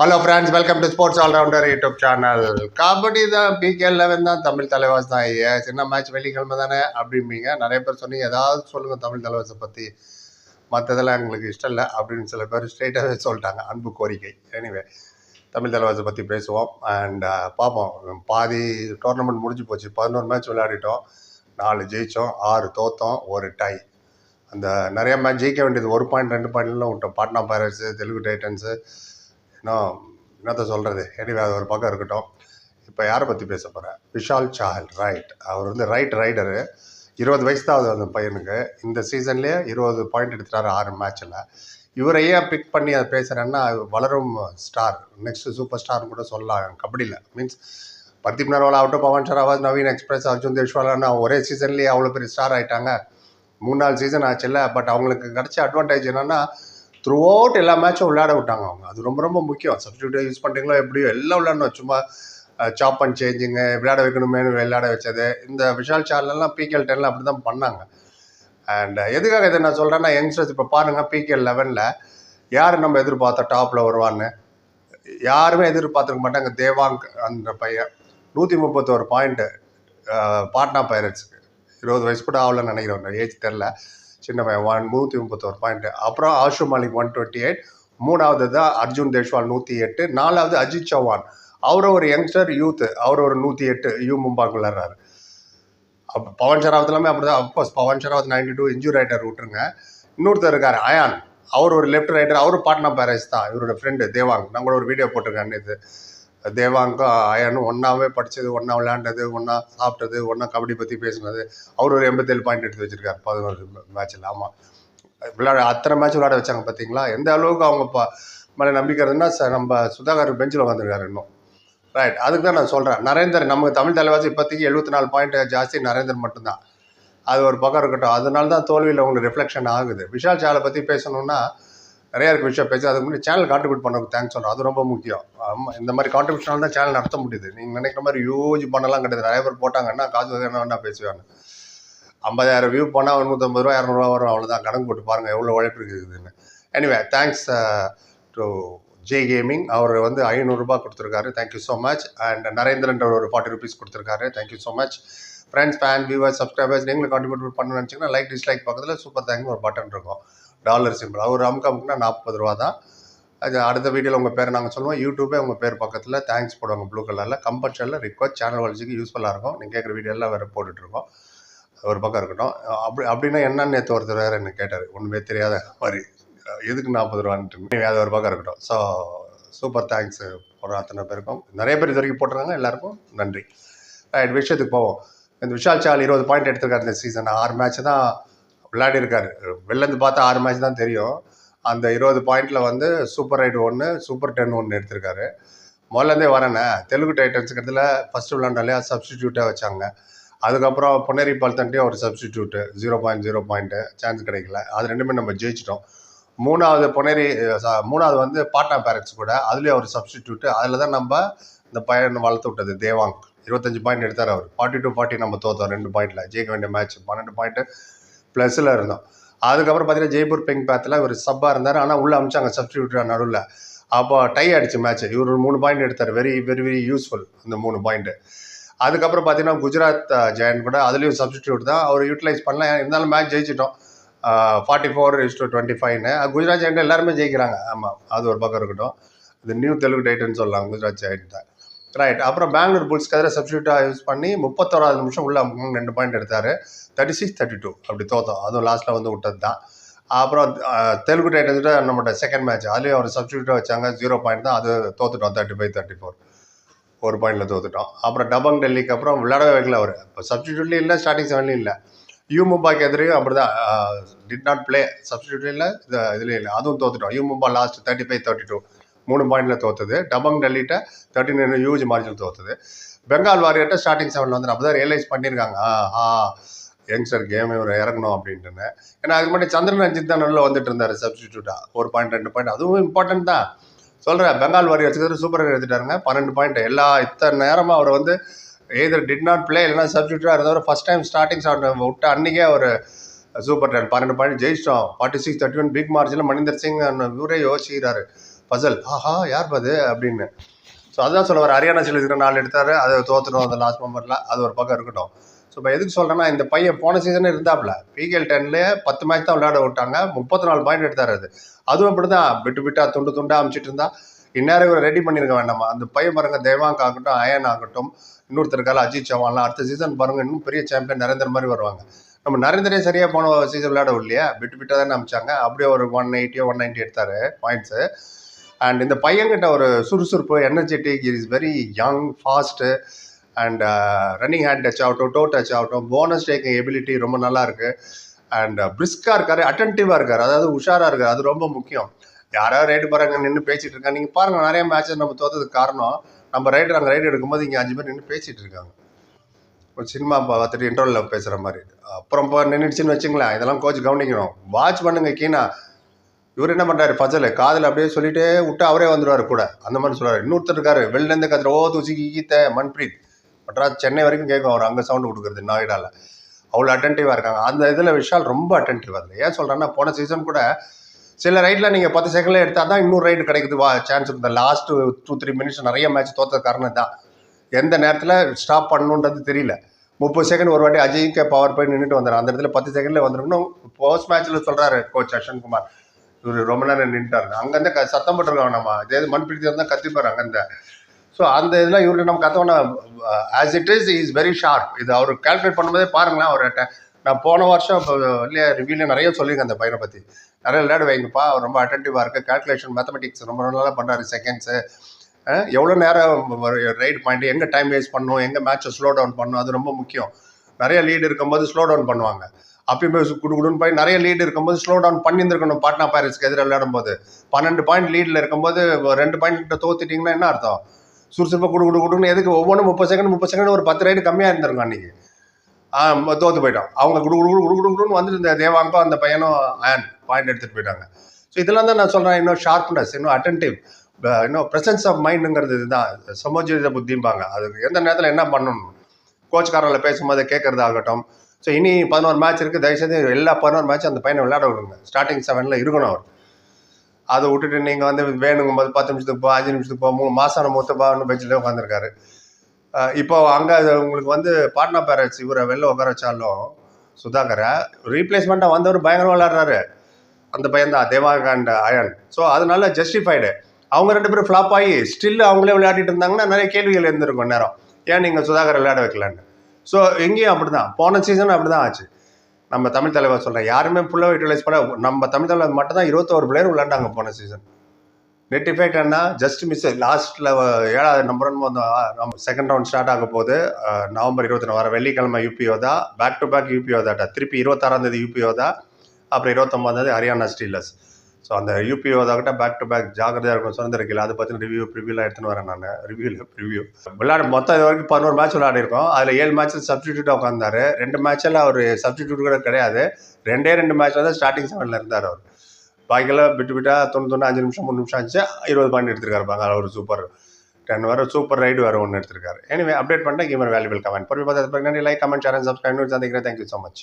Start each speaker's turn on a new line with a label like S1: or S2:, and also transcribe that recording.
S1: Hello friends welcome to sports allrounder YouTube channel kabaddi தான் PK eleven தான் தமிழ் தலைவாஸ் தான். ஐயா சின்ன மேட்ச் வெள்ளிக்கிழமை தானே அப்படிம்பீங்க. நிறைய பேர் சொன்னீங்க ஏதாவது சொல்லுங்கள் தமிழ் தலைவாஸை பற்றி மற்றதெல்லாம் எங்களுக்கு இஷ்டம் இல்லை அப்படின்னு சில பேர் ஸ்ட்ரெயிட்டாகவே சொல்லிட்டாங்க அன்பு கோரிக்கை. எனிவே தமிழ் தலைவாஸை பற்றி பேசுவோம். அண்ட் பார்ப்போம் பாதி டோர்னமெண்ட் முடிஞ்சு போச்சு. பதினோரு மேட்ச் விளையாடிட்டோம். நாலு ஜெயித்தோம் ஆறு தோத்தோம் ஒரு டை அந்த நிறைய மேட்ச் ஜெயிக்க வேண்டியது ஒரு பாயிண்ட் ரெண்டு பாயிண்ட்லாம் விட்டோம் பாட்னா பைரட்ஸு தெலுங்கு டைட்டன்ஸு இன்னும் என்னத்த சொல்கிறது எனிவே அது ஒரு பக்கம் இருக்கட்டும். இப்போ யாரை பற்றி பேச போகிறேன் விஷால் சாஹல் ரைட் அவர் வந்து ரைட் ரைடரு இருபது வயசு தான் ஆகுது அந்த பையனுக்கு. இந்த சீசன்லேயே இருபது பாயிண்ட் எடுத்துட்டாரு ஆறு மேட்ச்சில் இவரை ஏன் பிக் பண்ணி அதை பேசுகிறேன்னா வளரும் ஸ்டார் நெக்ஸ்ட் சூப்பர் ஸ்டார்னு கூட சொல்லலாம். கபடியில் மீன்ஸ் பர்தீப் நர்வால் ஆகட்டும் பவன் ஷராவாஸ் நவீன் எக்ஸ்பிரஸ் அர்ஜுன் தேஷ்வாலான்னு ஒரே சீசன்லேயே அவ்வளோ பெரிய ஸ்டார் ஆகிட்டாங்க மூணு நாலு சீசன் ஆச்சுல்ல பட் அவங்களுக்கு கிடைச்ச அட்வான்டேஜ் என்னென்னா த்ரூ அவுட் எல்லா மேட்சும் விளையாட விட்டாங்க அவங்க. அது ரொம்ப ரொம்ப முக்கியம். சப்ஸ்டியூட்டை யூஸ் பண்ணுறீங்களோ எப்படியோ எல்லாம் விளையாடணும். சும்மா சாப் அண்ட் சேஞ்சிங்கு விளையாட வைக்கணுமேனு விளையாட வச்சது. இந்த விஷால் சார்லெல்லாம் பிகேஎல் டென்னில் அப்படி தான் பண்ணாங்க. அண்ட் எதுக்காக இதை நான் சொல்கிறேன்னா யங்ஸ்டர்ஸ் இப்போ பாருங்கள் பிகேஎல் லெவனில் யார் நம்ம எதிர்பார்த்தா டாப்பில் வருவான்னு? யாருமே எதிர்பார்த்துருக்க மாட்டாங்க. தேவாங் அந்த பையன். நூற்றி முப்பத்தோரு பாயிண்ட்டு பாட்னா பைரட்ஸுக்கு. இருபது வயசு கூட ஆகலன்னு நினைக்கிறேன். ஏஜ் தெரில சின்ன பையன் ஒன் நூற்றி முப்பத்தோரு பாயிண்ட்டு அப்புறம் Ashu Malik one twenty eight மூணாவது தான் அர்ஜுன் தேஷ்வால் நூற்றி எட்டு. நாலாவது அஜித் சௌஹான். அவர் ஒரு யங்ஸ்டர் யூத்து அவர் ஒரு நூற்றி எட்டு. யூ மும்பாக்கு விளாட்றாரு அப்போ பவன் ஷராவத் எல்லாமே அப்படி தான் of course Pawan Sehrawat ninety two injure raider விட்டுருங்க. இன்னொருத்தர் இருக்கார் அயான். அவர் ஒரு லெஃப்ட் ரைட்டர் அவர் பாட்னா பேரேஸ் தான். இவரோட ஃப்ரெண்டு தேவாங். நான் கூட ஒரு வீடியோ போட்டிருக்கேன் இது தேவாங்கும் அயானும் ஒன்றாவே படித்தது ஒன்றா விளையாண்டது ஒன்றா சாப்பிட்டது ஒன்றா கபடி பற்றி பேசினது. அவர் ஒரு எண்பத்தேழு பாயிண்ட் எடுத்து வச்சுருக்காரு பதினோரு மேட்ச்சில் ஆமாம் விளையாட அத்தனை மேட்ச் விளையாட வச்சாங்க பார்த்தீங்களா எந்த அளவுக்கு அவங்க ப மேலே நம்பிக்கை இருந்ததுன்னா ச- நம்ம சுதாகர் பெஞ்சில் வந்திருக்காரு இன்னும். ரைட் அதுக்கு தான் நான் சொல்கிறேன் நரேந்தர் நமக்கு தமிழ் தலைவாசி இப்போதைக்கு எழுபத்தி நாலு பாயிண்ட் ஜாஸ்தி நரேந்தர் மட்டும்தான். அது ஒரு பக்கம் இருக்கட்டும். அதனால தான் தோல்வியில் உங்களுக்கு ரிஃப்ளெக்ஷன் ஆகுது. விஷால் சாலை பற்றி பேசணுன்னா நிறைய இருக்கு விஷயம் பேச அதுக்கு முன்னாடி சேனல் கான்ட்ரிபியூட் பண்ண தேங்க்ஸ் சொல்கிறோம் அது ரொம்ப முக்கியம். ஆமாம் இந்த மாதிரி கான்ட்ரிபியூஷனால் தான் சேனல் நடத்த முடியுது. நீங்கள் நினைக்கிற மாதிரி யூஜ் பண்ணலாம் கிடையாது. நிறைய பேர் போட்டாங்கன்னா காசு என்ன வேண்டாம் பேசுவாங்க. ஐம்பதாயிரம் வியூ போனால் நூற்றம்பது ரூபா இரநூறுவா வரும். அவ்வளோதான் கணக்கு போட்டு பாருங்கள் எவ்வளோ உழைப்பு இருக்குதுன்னு anyway thanks to J gaming அவர் வந்து ஐநூறுரூபா கொடுத்துருக்காரு. Thank you so much and நரேந்திரன்ற ஒரு ஃபார்ட்டி ருபீஸ் கொடுத்துருக்காரு. Thank you so much friends fan viewers subscribers நீங்களும் கான்ட்ரிபியூட் பண்ணணும்னு நினச்சிங்கன்னா லைக் டிஸ்லைக் பக்கத்தில் சூப்பர் தேங்க்ஸ் ஒரு பட்டன் இருக்கும். Dollar symbol. அவர் அமுக்கமுக்குனா நாற்பது ரூபா தான். அது அடுத்த வீடியோவில் உங்கள் பேர் நாங்கள் சொல்லுவோம். யூடியூபே உங்கள் பேர் பக்கத்தில் தேங்க்ஸ் போடுவாங்க ப்ளூ கலரில் கம்பல்சரியில் ரிக்வஸ்ட் சேனல் வளர்ச்சிக்கு யூஸ்ஃபுல்லாக இருக்கும். நீங்கள் கேட்குற வீடியோ எல்லாம் வேறு போட்டுட்ருக்கோம். ஒரு பக்கம் இருக்கட்டும். அப்படி அப்படின்னா என்னன்னு நேற்று ஒருத்தர் வேறு என்ன கேட்டார். ஒன்றுமே தெரியாத மாதிரி. எதுக்கு நாற்பது ரூபான்ட்டு. அது ஒரு பக்கம் இருக்கட்டும். ஸோ சூப்பர் தேங்க்ஸ் போடுற அத்தனை பேருக்கும். நிறைய பேர் இது வரைக்கும் போட்டிருக்காங்க. எல்லாருக்கும் நன்றி. விஷயத்துக்கு போவோம். இந்த விஷால் சால் இருபது பாயிண்ட் எடுத்திருக்காரு இந்த சீசன் ஆறு மேட்ச் தான் விளையாடிருக்காரு வெளிலேருந்து பார்த்தா ஆறு மேட்ச் தான் தெரியும். அந்த இருபது பாயிண்டில் வந்து சூப்பர் ரைடு ஒன்று சூப்பர் டென் ஒன்று எடுத்திருக்காரு. முதல்லேருந்தே வரேனே. தெலுங்கு டைட்டன்ஸுக்கிறதுல ஃபஸ்ட்டு விளாண்டாலே சப்ஸ்டிடியூட்டாக வச்சாங்க. அதுக்கப்புறம் பொன்னேரி பல்தன்ட்டே ஒரு substitute zero point zero point chance கிடைக்கல. அது ரெண்டுமே நம்ம ஜெயிச்சிட்டோம். மூணாவது பொன்னேரி மூணாவது வந்து பாட்னா பேரக்ஸ் கூட அதுலேயே ஒரு சப்ஸ்டிடியூட்டு அதில் தான் நம்ம இந்த பையன் வளர்த்து விட்டது தேவாங். இருபத்தஞ்சு பாயிண்ட் எடுத்தார் அவர். ஃபார்ட்டி டூ ஃபார்ட்டி நம்ம தோத்தோம் ரெண்டு பாயிண்டில் ஜெயிக்க வேண்டிய மேட்ச் பன்னெண்டு பாயிண்ட்டு ப்ளஸில் இருந்தோம். அதுக்கப்புறம் பார்த்தீங்கன்னா ஜெய்ப்பூர் பெங் பேத்தில் ஒரு சப்பாக இருந்தார். ஆனால் உள்ளே அமிச்சாங்க சப்ஸ்டியூட்டாக நடுவில். அப்போ டை அடிச்சு மேட்ச் இவர் மூணு பாயிண்ட் எடுத்தார். வெரி வெரி வெரி யூஸ்ஃபுல் அந்த மூணு பாயிண்ட்டு அதுக்கப்புறம் பார்த்தீங்கன்னா குஜராத் ஜெயன் கூட அதுலேயும் சப்ஸ்டியூட் தான் அவர் யூட்டிலைஸ் பண்ணலாம் இருந்தாலும் மேட்ச் ஜெயிச்சிட்டோம். Forty four is to twenty ஃபைவ்னு குஜராத் ஜெயண்ட் எல்லாருமே ஜெயிக்கிறாங்க. ஆமாம் அது ஒரு பக்கம் இருக்கட்டும். இது நியூ தெலுங்கு டைட்டன்னு சொல்லலாம் குஜராத் ஜெயண்ட் தான் ரைட் அப்புறம் பெங்களூர் புல்ஸ்க்கு எதிராக சப்ஸ்டியூட்டாக யூஸ் பண்ணி முப்பத்தோராது நிமிஷம் உள்ள ரெண்டு பாயிண்ட் எடுத்தார். தேர்ட்டி சிக்ஸ் தேர்ட்டி டூ அப்படி தோத்தோம். அதுவும் லாஸ்ட்டில் வந்து விட்டது தான் அப்புறம் தெலுங்கு டைட்டன்ஸ்கிட்ட நம்மளோட செகண்ட் மேட்ச் அதுலேயும் அவர் சப்ஸ்டியூட்டாக வச்சாங்க. ஜீரோ பாயிண்ட் தான். அது தோத்துட்டோம். தேர்ட்டி ஃபைவ் தேர்ட்டி ஃபோர் ஒரு பாயிண்டில் தோத்துட்டோம். அப்புறம் டபங் டெல்லிக்கு அப்புறம் விளையாடவே வைக்கல அவர். இப்போ சப்ஸ்டியூட்லேயும் இல்லை ஸ்டார்டிங் செவன்லையும் இல்லை. யூ மும்பாக்கு எதிரையும் அப்படி தான் டிட் நாட் பிளே சப்ஸ்டியூட்லையும் இல்லை இது இதுலேயும் இல்லை. அதுவும் தோத்துட்டோம். U Mumba lost thirty five thirty two மூணு பாயிண்டில் தோத்துது. டபங் டெல்லிட்ட தேர்ட்டி நைன் ஹியூஜ் மார்ஜின் தோத்துது. பெங்கால் வாரியர்கிட்ட ஸ்டார்டிங் செவனில் வந்து அப்போ தான் ரியலைஸ் பண்ணியிருக்காங்க ஆ யங்ஸ்டர் கேம் இவர் இறங்கணும் அப்படின்ட்டுன்னு. ஏன்னா அதுக்கு முன்னாடி சந்திரன் ரஞ்சித் தான் நல்லா வந்துட்டு இருந்தார் சப்ஸ்டியூட்டாக ஒரு பாயிண்ட் ரெண்டு பாயிண்ட் அதுவும் இம்பார்ட்டன்ட் தான். சொல்கிறேன் பெங்கால் வாரியர்ஸ்க்கு சூப்பர் எடுத்துட்டாருங்க. பன்னெண்டு பாயிண்ட் எல்லா இத்தனை நேரமாக அவர் வந்து எய்தர் டிட் நாட் பிளே இல்லைனா சப்ஸ்டியூட்டாக இருந்தவர் ஃபஸ்ட் டைம் ஸ்டார்டிங் ஷாட் விட்டு அன்றைக்கே அவர் சூப்பர் டென் பன்னெண்டு பாயிண்ட் ஜெயிச்சிட்டோம். Forty six thirty one big மார்ஜில் Maninder Singh இவரே யோசிக்கிறாரு. பசல் ஆஹா யார் பது? அப்படின்னு. ஸோ அதான் சொல்ல வர ஹரியானா சில நாலு எடுத்தாரு. அதை தோத்துடும் அந்த லாஸ்ட் மெம்பரில் அது ஒரு பக்கம் இருக்கட்டும். ஸோ இப்போ எதுக்கு சொல்கிறேன்னா இந்த பையன் போன சீசனே இருந்தாப்புல பிகேஎல் டென்லேயே பத்து மேட்ச் தான் விளையாட விட்டாங்க. முப்பத்தி நாலு பாயிண்ட் எடுத்தார் அது. அதுவும் அப்படி தான் விட்டு விட்டா துண்டு துண்டா அமைச்சிட்டு இருந்தா. இந்நேரம் இவர் ரெடி பண்ணியிருக்க வேண்டாமா? அந்த பையன் பாருங்க தேவாங்க் ஆகட்டும் அயன் ஆகட்டும் இன்னொருத்தருக்கால அஜித் சவான்லாம் அடுத்த சீசன் பாருங்க இன்னும் பெரிய சாம்பியன் நரேந்திர மாதிரி வருவாங்க. நம்ம நரேந்திரே சரியாக போன சீசன் விளையாட இல்லையா விட்டு விட்டா தானே அமைச்சாங்க. அப்படியே ஒரு ஒன் எயிட்டியோ ஒன் நைன்ட்டி எடுத்தாரு பாயிண்ட்ஸு அண்ட் இந்த பையன்கிட்ட ஒரு சுறுசுறுப்பு energetic is very young fast and running hand touch ஆகட்டும் டோ டச் ஆகட்டும் போனஸ் டேக்கிங் எபிலிட்டி ரொம்ப நல்லா இருக்கு. அண்ட் பிரிஸ்காக uh, இருக்காரு அட்டன்டிவாக இருக்காரு. அதாவது உஷாராக இருக்காரு அது ரொம்ப முக்கியம். யாராவது ரைடு போகிறாங்க நின்று பேசிகிட்டு இருக்காங்க. நீங்கள் பாருங்கள் நிறைய மேட்சஸ் நம்ம தோத்ததுக்கு காரணம் நம்ம ரைடு அங்கே ரைடு எடுக்கும்போது இங்கே அஞ்சு பேர் நின்று பேசிகிட்டு இருக்காங்க. ஒரு சினிமா பார்த்துட்டு இன்டர்வலில் பேசுகிற மாதிரி. அப்புறம் இப்போ நின்றுச்சுன்னு வச்சுங்களேன் இதெல்லாம் கோச் கவனிக்கணும். வாட்ச் பண்ணுங்க கீனா. இவர் என்ன பண்ணுறாரு ஃபஜல் காதில் அப்படியே சொல்லிட்டே விட்டு அவரே வந்துடுவார் கூட. அந்த மாதிரி சொல்றாரு. இன்னொருத்தர் இருக்காரு. வெளிலேருந்து கத்துற ஓ தூசி கீத்த மன்பிரீத். மெட்ராஸ் சென்னை வரைக்கும் கேட்கும் அவர் அங்கே சவுண்டு கொடுக்குறது நோய்டால. அவ்வளோ அட்டன்டிவாக இருக்காங்க. அந்த இதில் விஷால் ரொம்ப அட்டன்டிவ் அதில். ஏன் சொல்கிறேன்னா போன சீசன் கூட சில ரைட்டில் நீங்கள் பத்து செகண்டில் எடுத்தால் தான் இன்னொரு ரைடு கிடைக்குது. வா சான்ஸ் இருந்த லாஸ்ட் டூ த்ரீ மினிட்ஸ் நிறைய மேட்ச் தோத்த காரணம் தான் எந்த நேரத்தில் ஸ்டாப் பண்ணணுன்றது தெரியல. முப்பது செகண்ட் ஒரு வாட்டி அஜய்க்கு பவர் போய் நின்றுட்டு வந்துடுறான் அந்த இடத்துல பத்து செகண்டில் வந்துருக்கணும் போஸ்ட் மேட்ச்சில் சொல்கிறாரு கோச் அஸ்வன் குமார். இவர் ரொம்ப நேரம் நின்றுட்டாரு அங்கேருந்து க சத்தம் போட்டிருக்காங்க நம்ம. இதே மண்பிடித்து இருந்தால் கத்திப்பார் அங்கேருந்து. ஸோ அந்த இதெல்லாம் இவருக்கு நம்ம கத்தவன as it is is very sharp இது அவர் கால்குலேட் பண்ணும்போதே பாருங்களேன் அவர்கிட்ட நான் போன வருஷம் இப்போ இல்லையா ரிவ்யூவில் நிறைய சொல்லியிருக்கேன் அந்த பையனை பற்றி நிறைய விளையாடு வைங்கப்பா. அவர் ரொம்ப அட்டன்டிவாக இருக்குது கால்குலேஷன் மேத்தமெட்டிக்ஸ் ரொம்ப நல்லா பண்ணுறாரு செகண்ட்ஸு எவ்வளோ நேரம் ரைட் பாயிண்ட் எங்கே டைம் வேஸ்ட் பண்ணணும் எங்கே மேட்சை ஸ்லோ டவுன் பண்ணணும் அது ரொம்ப முக்கியம். நிறைய லீடு இருக்கும்போது ஸ்லோ டவுன் பண்ணுவாங்க. அப்பயுமே குடு குடுன்னு போய் நிறைய லீடு இருக்கும்போது ஸ்லோ டவுன் பண்ணியிருந்துருக்கணும். பாட்னா பாரிஸ்க்கு எதிராக விளையாடும்போது. பன்னெண்டு பாயிண்ட் லீடில் இருக்கும்போது ரெண்டு பாயிண்ட் தோத்துட்டிங்கன்னா என்ன அர்த்தம்? சுறுசுறுப்பாக குடு குடு குடுன்னு எதுக்கு ஒவ்வொன்றும் முப்பது செகண்ட் முப்பது செகண்ட் ஒரு பத்து ரைடு கம்மியாக இருந்திருக்கும் அன்னைக்கு. தோற்று போயிட்டோம். அவங்க குடு குடு குடு குடு குடுன்னு வந்துட்டு இந்த தேவாங்கம் அந்த பையனும் ஆன் பாயிண்ட் எடுத்துகிட்டு போயிட்டாங்க. ஸோ இதெல்லாம் தான் நான் சொல்கிறேன் இன்னும் ஷார்ப்னஸ் இன்னும் அட்டன்டிவ் இன்னும் ப்ரெசன்ஸ் ஆஃப் மைண்டுங்கிறது இதுதான். சமோஜித புத்திம்பாங்க. அதுக்கு எந்த நேரத்தில் என்ன பண்ணணும்? கோச்காரங்களை பேசும்போது கேட்குறதாகட்டும் ஸோ இனி பதினோரு மேட்ச் இருக்குது தயவுசெய்து எல்லா பதினோரு மேட்ச் அந்த பையனை விளையாட விடுங்க. ஸ்டார்டிங் செவனில் இருக்கணும் அவர். அதை விட்டுட்டு நீங்கள் வந்து வேணுங்கும் போது பத்து நிமிஷத்துக்கு போ அஞ்சு நிமிஷத்துக்கு போ மூணு மாதம் மூத்த பெஞ்சில் உட்காந்துருக்காரு இப்போ அங்கே உங்களுக்கு வந்து பாட்னா பேரட்ஸ் இவரை வெளில உட்கார வச்சாலும் சுதாகரை ரீப்ளேஸ்மெண்ட்டாக வந்தவர் பயங்கரம் விளாட்றாரு அந்த பையன் தான் தேவாங்க அண்ட் அயன். ஸோ அதனால ஜஸ்டிஃபைடு அவங்க ரெண்டு பேரும் ஃப்ளாப் ஆகி ஸ்டில் அவங்களே விளையாடிட்டு இருந்தாங்கன்னா நிறைய கேள்விகள் இருந்திருக்கும் நேரம். ஏன் நீங்கள் சுதாகர் விளையாட வைக்கலான்னு? ஸோ எங்கேயும் அப்படி தான் போன சீசன் அப்படி தான் ஆச்சு. நம்ம தமிழ் தலைவர் சொல்கிறேன் யாருமே ஃபுல்லாக யூட்டிலைஸ் பண்ண நம்ம தமிழ் தலைவர் மட்டும் தான் இருபத்தோரு பிளேயர் விளையாண்டாங்க போன சீசன் நெட் இஃபெக்ட் என்ன ஜஸ்ட் மிஸ் லாஸ்ட்டில் ஏழாவது நம்பர் ஒன் நம்ம செகண்ட் ரவுண்ட் ஸ்டார்ட் ஆக போது நவம்பர் இருபத்தி வர வெள்ளிக்கிழமை யூபிஓ தான் பேக் டு பேக் யூபிஓ தாட்டா திருப்பி இருபத்தாறாம் தேதி யூபிஓ தான் அப்புறம் இருபத்தொம்பதாம் தேதி ஹரியானா ஸ்டீலர்ஸ் ஸோ அந்த யூபிஓ தாக்கிட்ட பேக் டு பேக் ஜாக்கிரதையாக இருக்கும் சுதந்திரக்கில் அதை பற்றின ரிவ்யூ ப்ரிவியூலாம் எடுத்துன்னு வரேன் நான். ரிவ்யூவில் ரிவ்யூ விளையாட மொத்தம் இது வரைக்கும் பதினோரு மேட்ச் விளையாடிருக்கோம். அதில் ஏழு மேட்ச்சில் சப்ஸ்டியூட்டாக உட்காந்தாரு ரெண்டு மேட்ச்சில் அவர் சப்ஸ்டியூட் கூட கிடையாது. ரெண்டே ரெண்டு மேட்ச்சில் தான் ஸ்டார்டிங் செவனில் இருந்தார் அவர். பாக்கியெல்லாம் விட்டு விட்டா தொண்ணூறு தொண்ணூறு அஞ்சு நிமிஷம் மூணு நிமிஷம் ஆச்சு. இருபது பாயிண்ட் எடுத்திருக்காரு பாங்க அவர் சூப்பர் டென் வர சூப்பர் ரைடு வேறு ஒன்று எடுத்திருக்காரு. எனிவே அப்டேட் பண்ணிட்டேன். கிவன் வேல்யூபிள் கமெண்ட் பொறுப்பு பார்த்து like comment share and subscribe சந்திக்கிறேன். Thank you so much